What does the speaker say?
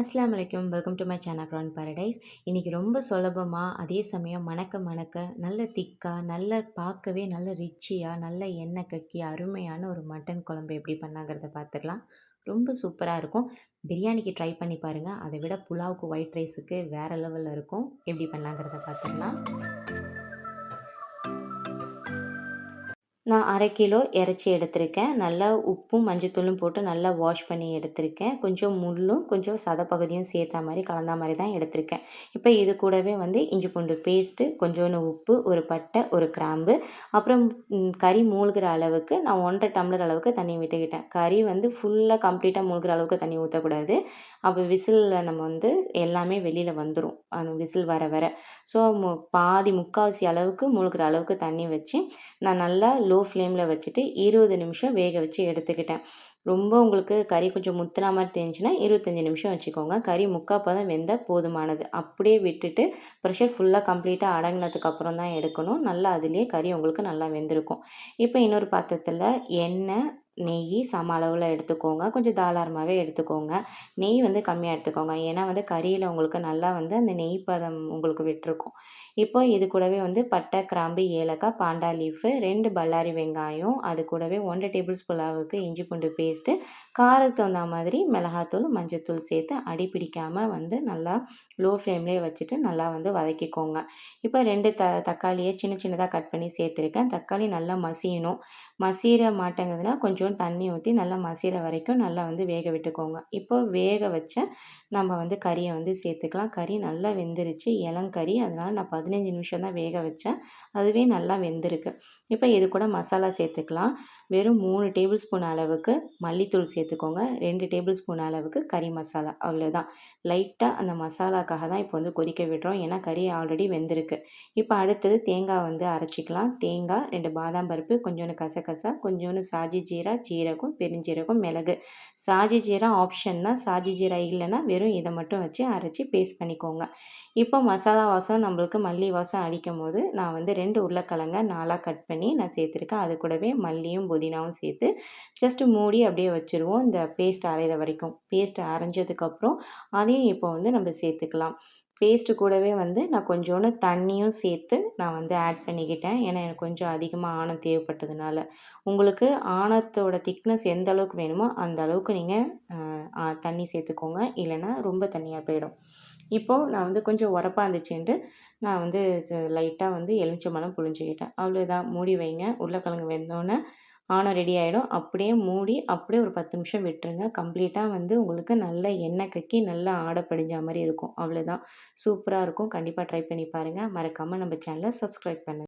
அஸ்லாம் வலைக்கம் welcome to my channel prawn paradise. இன்றைக்கி ரொம்ப சுலபமாக அதே சமயம் மணக்க மணக்க நல்ல திக்காக நல்ல பார்க்கவே நல்ல ரிச்சியாக நல்ல எண்ணெய் கக்கி அருமையான ஒரு மட்டன் குழம்பு எப்படி பண்ணாங்கிறத பார்த்துடலாம் ரொம்ப சூப்பராக இருக்கும். பிரியாணிக்கு ட்ரை பண்ணி பாருங்கள் அதை விட புலாவுக்கு ஒயிட் ரைஸுக்கு வேறு லெவலில் இருக்கும். எப்படி பண்ணாங்கிறத பார்த்துடலாம் நான் அரை கிலோ இறைச்சி எடுத்திருக்கேன். நல்லா உப்பும் மஞ்சத்தூளும் போட்டு நல்லா வாஷ் பண்ணி எடுத்திருக்கேன். கொஞ்சம் முள்ளும் கொஞ்சம் சதப்பகுதியும் சேர்த்த மாதிரி கலந்த மாதிரி தான் எடுத்திருக்கேன். இப்போ இது கூடவே வந்து இஞ்சி பூண்டு பேஸ்ட்டு கொஞ்சோண்டு உப்பு ஒரு பட்டை ஒரு கிராம்பு அப்புறம் கறி மூழ்கிற அளவுக்கு நான் ஒன்றரை டம்ளர் அளவுக்கு தண்ணி விட்டுக்கிட்டேன். கறி வந்து ஃபுல்லாக கம்ப்ளீட்டாக மூழ்கிற அளவுக்கு தண்ணி ஊற்றக்கூடாது அப்போ விசிலில் நம்ம வந்து எல்லாமே வெளியில் வந்துடும் அந்த விசில் வர வர. ஸோ மு பாதி முக்கால்வாசி அளவுக்கு மூழ்கிற அளவுக்கு தண்ணி வச்சு நான் நல்லா லோ ஃப்ளேமில் வச்சுட்டு இருபது நிமிஷம் வேக வச்சு எடுத்துக்கிட்டேன். ரொம்ப உங்களுக்கு கறி கொஞ்சம் முத்துனா மாதிரி தெரிஞ்சுன்னா இருபத்தஞ்சி நிமிஷம் வச்சுக்கோங்க. கறி முக்கால் பதம் வெந்தால் போதுமானது. அப்படியே விட்டுட்டு ப்ரெஷர் ஃபுல்லாக கம்ப்ளீட்டாக அடங்கினதுக்கப்புறம் தான் எடுக்கணும். நல்லா அதுலேயே கறி உங்களுக்கு நல்லா வெந்திருக்கும். இப்போ இன்னொரு பாத்திரத்தில் எண்ணெய் நெய் சம அளவில் எடுத்துக்கோங்க. கொஞ்சம் தாராளமாகவே எடுத்துக்கோங்க. நெய் வந்து கம்மியாக எடுத்துக்கோங்க. ஏன்னா வந்து கறியில் உங்களுக்கு நல்லா வந்து அந்த நெய் பதம் உங்களுக்கு விட்டுருக்கும். இப்போ இது கூடவே வந்து பட்டை கிராம்பு ஏலக்காய் பாண்டா லீஃபு ரெண்டு பல்லாரி வெங்காயம் அது கூடவே ஒன்றரை டேபிள் ஸ்பூன் அளவுக்கு இஞ்சி பூண்டு பேஸ்ட்டு காரத்துக்கு தகுந்த மாதிரி மிளகாத்தூள் மஞ்சத்தூள் சேர்த்து அடி பிடிக்காமல் வந்து நல்லா லோ ஃப்ளேம்லேயே வச்சுட்டு நல்லா வந்து வதக்கிக்கோங்க. இப்போ ரெண்டு த தக்காளியை சின்ன சின்னதாக கட் பண்ணி சேர்த்துருக்கேன். தக்காளி நல்லா மசியணும். மசிகிற மாட்டேங்குதுன்னா கொஞ்சம் தண்ணி ஊற்றி நல்லா மசிகிற வரைக்கும் நல்லா வந்து வேக விட்டுக்கோங்க. இப்போ வேக வச்ச நம்ம வந்து கறியை வந்து சேர்த்துக்கலாம். கறி நல்லா வெந்துருச்சு. இளங்கறி அதனால் நான் பதினஞ்சு நிமிஷம் தான் வேக வச்சேன் அதுவே நல்லா வெந்திருக்கு. இப்போ இது கூட மசாலா சேர்த்துக்கலாம். வெறும் மூணு டேபிள் ஸ்பூன் அளவுக்கு மல்லித்தூள் சேர்த்துக்கோங்க. ரெண்டு டேபிள் ஸ்பூன் அளவுக்கு கறி மசாலா. அவ்வளோதான் லைட்டாக அந்த மசாலாக்காக தான் இப்போ வந்து கொதிக்க விடுறோம் ஏன்னா கறி ஆல்ரெடி வெந்திருக்கு. இப்போ அடுத்தது தேங்காய் வந்து அரைச்சிக்கலாம். தேங்காய் ரெண்டு பாதாம் பருப்பு கொஞ்சோண்டு கசகசா கொஞ்சோண்டு சாஜி ஜீரா ஜீரகம் பெருஞ்சீரகம் மிளகு. சாஜி ஜீரா ஆப்ஷன் தான் சாஜி ஜீரா இல்லைன்னா வெறும் இதை மட்டும் வச்சு அரைச்சி பேஸ்ட் பண்ணிக்கோங்க. இப்போ மசாலா வாசம் நம்மளுக்கு மல்லி வாசம் அடிக்கும் போது நான் வந்து ரெண்டு உருளைக்கிழங்க நாலாக கட் பண்ணி நான் சேர்த்துருக்கேன். அது கூடவே மல்லியும் புதினாவும் சேர்த்து ஜஸ்ட்டு மூடி அப்படியே வச்சுருவோம். இந்த பேஸ்ட் அரைகிற வரைக்கும். பேஸ்ட் அரைஞ்சதுக்கப்புறம் அதையும் இப்போ வந்து நம்ம சேர்த்துக்கலாம். பேஸ்ட்டு கூடவே வந்து நான் கொஞ்சோண்டு தண்ணியும் சேர்த்து நான் வந்து ஆட் பண்ணிக்கிட்டேன். ஏன்னா எனக்கு கொஞ்சம் அதிகமாக ஆணம் தேவைப்பட்டதுனால. உங்களுக்கு ஆணத்தோட திக்னஸ் எந்த அளவுக்கு வேணுமோ அந்த அளவுக்கு நீங்கள் தண்ணி சேர்த்துக்கோங்க. இல்லைன்னா ரொம்ப தண்ணியாக போயிடும். இப்போது நான் வந்து கொஞ்சம் உரப்பா இருந்துச்சுன்ட்டு நான் வந்து லைட்டாக வந்து எலுமிச்சம்பழம் புழிஞ்சிக்கிட்டேன். அவ்வளோதான் மூடி வைங்க. உருளைக்கிழங்கு வெந்தோடனே ஆனம் ரெடி ஆகிடும் அப்படியே மூடி அப்படியே ஒரு பத்து நிமிஷம் விட்டுருங்க. கம்ப்ளீட்டாக வந்து உங்களுக்கு நல்ல எண்ணெய் கக்கி நல்லா ஆடை படிஞ்ச மாதிரி இருக்கும். அவ்வளோதான் சூப்பராக இருக்கும். கண்டிப்பாக ட்ரை பண்ணி பாருங்கள் மறக்காமல் நம்ம சேனலை சப்ஸ்கிரைப் பண்ணுங்கள்